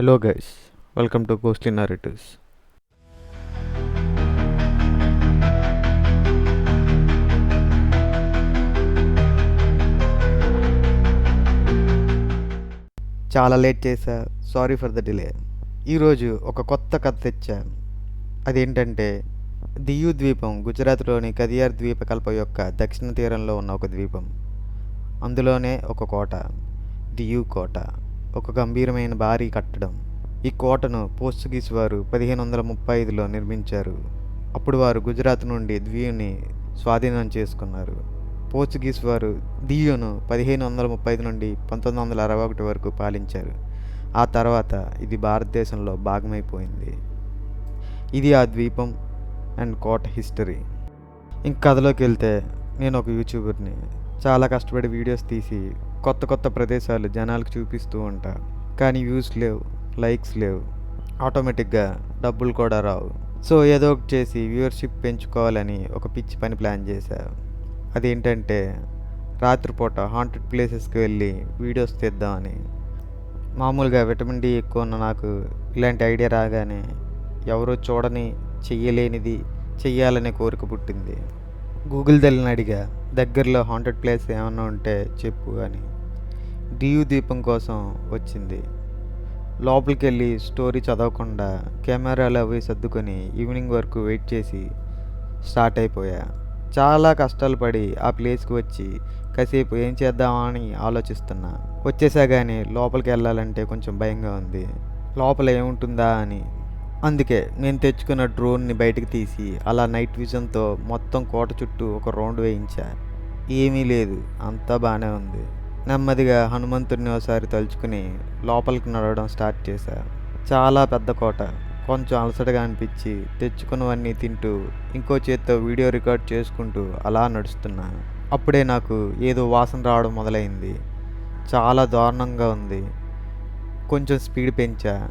Hello guys welcome to Ghostly narratives చాలా late చేశా. Sorry for the delay ఈరోజు ఒక కొత్త కథ తెచ్చాను అదేంటంటే దియు ద్వీపం గుజరాత్లోని కదియార్ ద్వీపకల్ప యొక్క దక్షిణ తీరంలో ఉన్న ఒక ద్వీపం. అందులోనే ఒక కోట. దియు కోట. ఒక గంభీరమైన భారీ కట్టడం. ఈ కోటను పోర్చుగీస్ వారు పదిహేను వందల ముప్పై ఐదులో నిర్మించారు. అప్పుడు వారు గుజరాత్ నుండి ద్వీయుని స్వాధీనం చేసుకున్నారు. పోర్చుగీస్ వారు దియోను పదిహేను వందల ముప్పై ఐదు నుండి పంతొమ్మిది వందల అరవై ఒకటి వరకు పాలించారు. ఆ తర్వాత ఇది భారతదేశంలో భాగమైపోయింది. ఇది ఆ ద్వీపం అండ్ కోట హిస్టరీ. ఇంక కథలోకి వెళ్తే నేను ఒక యూట్యూబర్ని చాలా కష్టపడి వీడియోస్ తీసి కొత్త కొత్త ప్రదేశాలు జనాలకు చూపిస్తూ ఉంటా. కానీ వ్యూస్ లేవు లైక్స్ లేవు. ఆటోమేటిక్గా డబ్బులు కూడా రావు. సో ఏదో ఒకటి చేసి వ్యూవర్షిప్ పెంచుకోవాలని ఒక పిచ్చి పని ప్లాన్ చేశాను అదేంటంటే రాత్రిపూట హాంటెడ్ ప్లేసెస్కి వెళ్ళి వీడియోస్ తీద్దామని. మామూలుగా విటమిన్ డి ఎక్కువ ఉన్న నాకు ఇలాంటి ఐడియా రాగానే ఎవరో చూడని చెయ్యలేనిది చెయ్యాలనే కోరిక పుట్టింది. గూగుల్ తల్లిని అడిగా దగ్గరలో హాంటెడ్ ప్లేస్ ఏమన్నా ఉంటే చెప్పు అని. డియు దీపం కోసం వచ్చింది. లోపలికి వెళ్ళి స్టోరీ చదవకుండా కెమెరాలు అవి సర్దుకొని ఈవినింగ్ వరకు వెయిట్ చేసి స్టార్ట్ అయిపోయా. చాలా కష్టాలు పడి ఆ ప్లేస్కి వచ్చి కాసేపు ఏం చేద్దామా అని ఆలోచిస్తున్నా. వచ్చేసా కానీ లోపలికి వెళ్ళాలంటే కొంచెం భయంగా ఉంది. లోపల ఏముంటుందా అని అందుకే నేను తెచ్చుకున్న డ్రోన్ని బయటకు తీసి అలా నైట్ విజన్తో మొత్తం కోట చుట్టూ ఒక రౌండ్ వేయించా. ఏమీ లేదు అంతా బాగానే ఉంది. నెమ్మదిగా హనుమంతుడిని ఒకసారి తలుచుకుని లోపలికి నడవడం స్టార్ట్ చేశా. చాలా పెద్ద కోట కొంచెం అలసటగా అనిపించి తెచ్చుకున్నవన్నీ తింటూ ఇంకో చేత్తో వీడియో రికార్డ్ చేసుకుంటూ అలా నడుస్తున్నా. అప్పుడే నాకు ఏదో వాసన రావడం మొదలైంది. చాలా దారుణంగా ఉంది. కొంచెం స్పీడ్ పెంచా.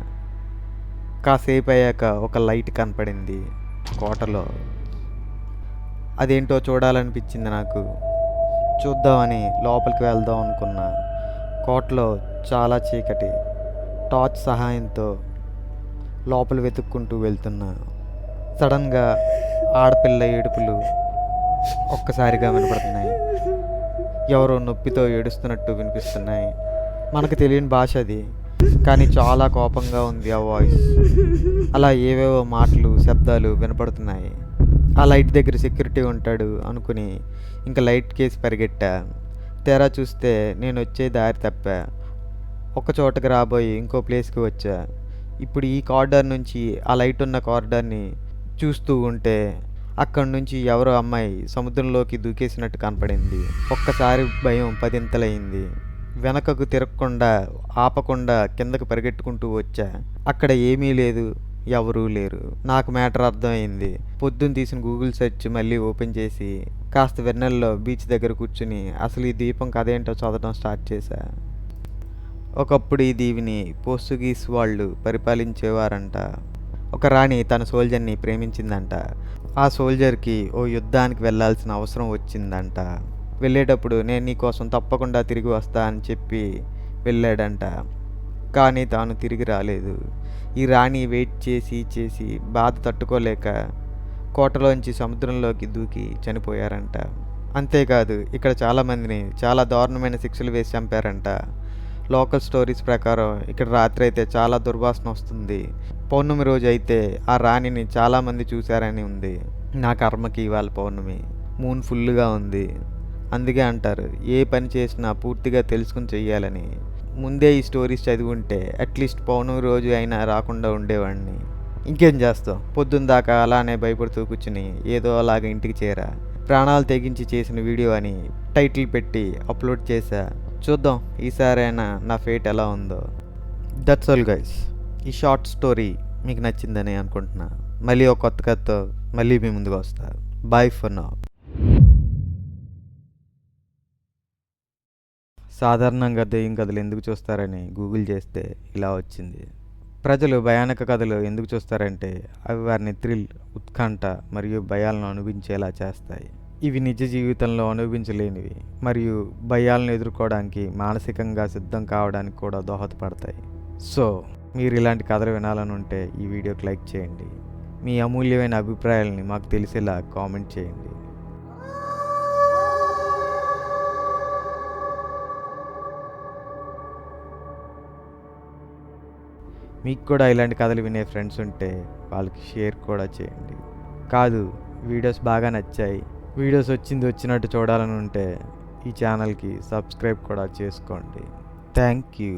కాసేపు అయ్యాక ఒక లైట్ కనపడింది కోటలో అదేంటో చూడాలనిపించింది నాకు. చూద్దామని లోపలికి వెళ్దాం అనుకున్నా కోటలో చాలా చీకటి. టార్చ్ సహాయంతో లోపల వెతుక్కుంటూ వెళ్తున్నా సడన్గా ఆడపిల్ల ఏడుపులు ఒక్కసారిగా వినపడుతున్నాయి. ఎవరో నొప్పితో ఏడుస్తున్నట్టు వినిపిస్తున్నాయి. మనకు తెలియని భాష అది. కానీ చాలా కోపంగా ఉంది ఆ వాయిస్. అలా ఏవేవో మాటలు శబ్దాలు వినపడుతున్నాయి. ఆ లైట్ దగ్గర సెక్యూరిటీ ఉంటాడు అనుకుని ఇంకా లైట్ కేసి పరిగెట్టా. తెరా చూస్తే నేను వచ్చే దారి తప్పా. ఒక చోటకి రాబోయి ఇంకో ప్లేస్కి వచ్చా. ఇప్పుడు ఈ కార్డర్ నుంచి ఆ లైట్ ఉన్న కార్డర్ని చూస్తూ ఉంటే అక్కడి నుంచి ఎవరో అమ్మాయి సముద్రంలోకి దూకేసినట్టు కనపడింది. ఒక్కసారి భయం పదింతలైంది. వెనకకు తిరగకుండా ఆపకుండా కిందకు పరిగెట్టుకుంటూ వచ్చా. అక్కడ ఏమీ లేదు ఎవరూ లేరు. నాకు మ్యాటర్ అర్థమైంది. పొద్దున్న తీసిన గూగుల్ సెర్చ్ మళ్ళీ ఓపెన్ చేసి కాస్త వెన్నెల్లో బీచ్ దగ్గర కూర్చుని అసలు ఈ దీపం కథ ఏంటో చదవడం స్టార్ట్ చేశా. ఒకప్పుడు ఈ దీవిని పోర్చుగీస్ వాళ్ళు పరిపాలించేవారంట. ఒక రాణి తన సోల్జర్ని ప్రేమించిందంట. ఆ సోల్జర్కి ఓ యుద్ధానికి వెళ్ళాల్సిన అవసరం వచ్చిందంట. వెళ్ళేటప్పుడు నేను నీకోసం తప్పకుండా తిరిగి వస్తా అని చెప్పి వెళ్ళాడంట. కానీ తాను తిరిగి రాలేదు. ఈ రాణి వెయిట్ చేసి చేసి బాధ తట్టుకోలేక కోటలోంచి సముద్రంలోకి దూకి చనిపోయారంట. అంతేకాదు ఇక్కడ చాలామందిని చాలా దారుణమైన శిక్షలు వేసి చంపారంట. లోకల్ స్టోరీస్ ప్రకారం ఇక్కడ రాత్రి అయితే చాలా దుర్వాసన వస్తుంది. పౌర్ణమి రోజు అయితే ఆ రాణిని చాలామంది చూశారని ఉంది. నా కర్మకి ఇవాళ పౌర్ణమి. మూన్ ఫుల్గా ఉంది. అందుకే అంటారు ఏ పని చేసినా పూర్తిగా తెలుసుకుని చెయ్యాలని. ముందే ఈ స్టోరీస్ చదివి ఉంటే అట్లీస్ట్ పౌర్ణమి రోజు అయినా రాకుండా ఉండేవాడిని ఇంకేం చేస్తావు పొద్దున్న దాకా అలానే భయపడుతూ కూర్చుని ఏదో అలాగ ఇంటికి చేరా. ప్రాణాలు తెగించి చేసిన వీడియో అని టైటిల్ పెట్టి అప్లోడ్ చేశా. చూద్దాం ఈసారైనా నా ఫేట్ ఎలా ఉందో. దట్స్ ఆల్ గైస్ ఈ షార్ట్ స్టోరీ మీకు నచ్చిందని అనుకుంటున్నా. మళ్ళీ ఒక కొత్త కథతో మళ్ళీ మీ ముందుకు వస్తా. బాయ్ ఫర్ నా సాధారణంగా దెయ్యం కథలు ఎందుకు చూస్తారని గూగుల్ చేస్తే ఇలా వచ్చింది. ప్రజలు భయానక కథలు ఎందుకు చూస్తారంటే అవి వారిని థ్రిల్ ఉత్కంఠ మరియు భయాలను అనుభవించేలా చేస్తాయి. ఇవి నిజ జీవితంలో అనుభవించలేనివి మరియు భయాలను ఎదుర్కోవడానికి మానసికంగా సిద్ధం కావడానికి కూడా దోహదపడతాయి. సో మీరు ఇలాంటి కథలు వినాలని ఉంటే ఈ వీడియోకి లైక్ చేయండి. మీ అమూల్యమైన అభిప్రాయాలని మాకు తెలిసేలా కామెంట్ చేయండి. మీకు కూడా ఇలాంటి కథలు వినే ఫ్రెండ్స్ ఉంటే వాళ్ళకి షేర్ కూడా చేయండి. కాదు వీడియోస్ బాగా నచ్చాయి. వీడియోస్ వచ్చింది వచ్చినట్టు చూడాలని ఉంటే ఈ ఛానల్కి సబ్స్క్రైబ్ కూడా చేసుకోండి. Thank you.